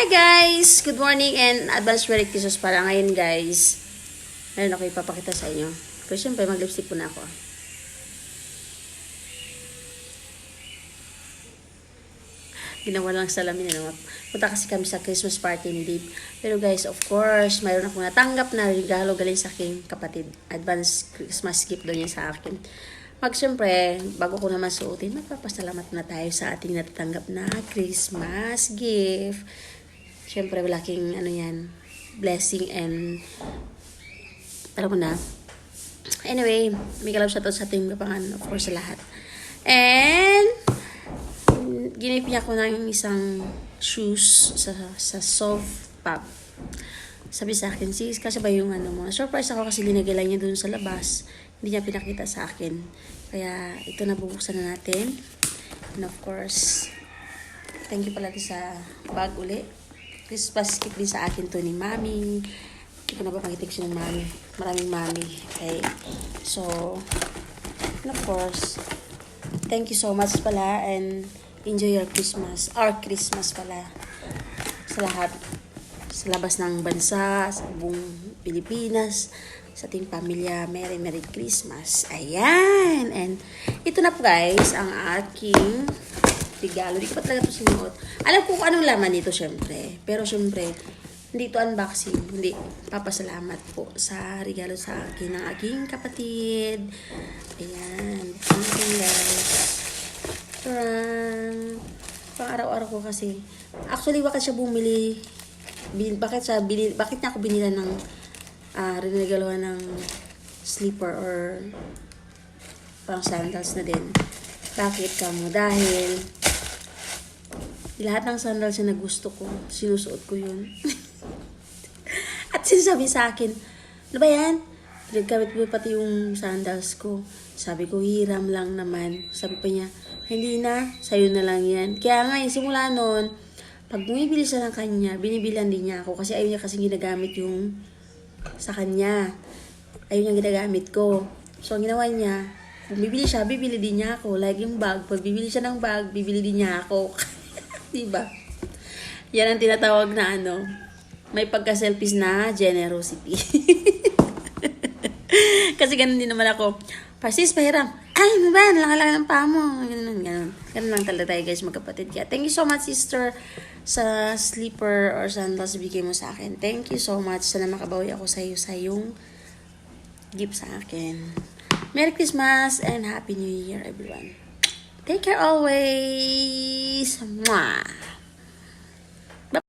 Hi guys! Good morning and advance Merry Christmas para ngayon guys. Meron ako ipapakita sa inyo. Pero syempre mag-lipstick po na ako. Ginawa lang sa lamin. Ano? Punta kasi kami sa Christmas party ni Dave. Pero guys, of course, mayroon akong natanggap na regalo galing sa aking kapatid. Advance Christmas gift doon niya sa akin. Mag syempre, bago ko naman suotin, magpapasalamat na tayo sa ating natatanggap na Christmas gift. Syempre, malaking ano yan, blessing and alam mo na. Anyway, may kalab shoutout sa ating kapangan, of course, sa lahat. And, ginip niya ko ng isang shoes sa, sa soft pop. Sabi sa akin, sis, kasi ba yung ano mo? Surprise ako kasi linagay lang niya dun sa labas. Hindi niya pinakita sa akin. Kaya, ito na bubuksan na natin. And of course, thank you pala sa bag uli. Christmas gift din sa akin to ni Mami. Hindi ko na ba siya ng Mami. Maraming Mami. Okay. So, and of course, thank you so much pala and enjoy your Christmas. Our Christmas pala. Sa lahat. Sa labas ng bansa, sa buong Pilipinas, sa ating pamilya. Merry, Merry Christmas. Ayan! And ito na po guys, ang aking regalo. Hindi ko pa talaga ito sinuot. Alam ko kung anong laman nito syempre. Pero syempre, hindi ito unboxing. Hindi. Papasalamat po sa regalo sa akin ng aking kapatid. Ayan. Buksan natin guys. Tarang! Pang araw-araw ko kasi. Actually, bakit siya bumili? Bin, bakit siya binili, bakit niya ako binila ng ah rinagaluhan ng slipper or pang sandals na din. Bakit ka mo? Dahil lahat ng sandals na gusto ko, sinusuot ko yun. At sinasabi sa akin, ano ba yan? Nagkamit mo pati yung sandals ko. Sabi ko, hiram lang naman. Sabi pa niya, hindi na, sa'yo na lang yan. Kaya nga, yung simula noon, pag bumibili siya ng kanya, binibilan din niya ako. Kasi ayaw niya kasi ginagamit yung sa kanya. Ayaw niya ginagamit ko. So, ang ginawa niya, bumibili siya, bibili din niya ako. Like yung bag, pag bibili siya ng bag, bibili din niya ako. diba? Yan ang tinatawag na ano, may pagka-selfish na generosity. Kasi ganun din naman ako. Pasis, pahiram. Ay, ano ba? Lang ng paa mo. Ganun, ganun. Ganun lang talaga tayo guys, magkapatid. Kaya thank you so much, sister, sa slipper or sandals bigay mo sa akin. Thank you so much. Sana makabawi ako sa iyo sa yung gift sa akin. Merry Christmas and Happy New Year, everyone. Take care always. Mwah!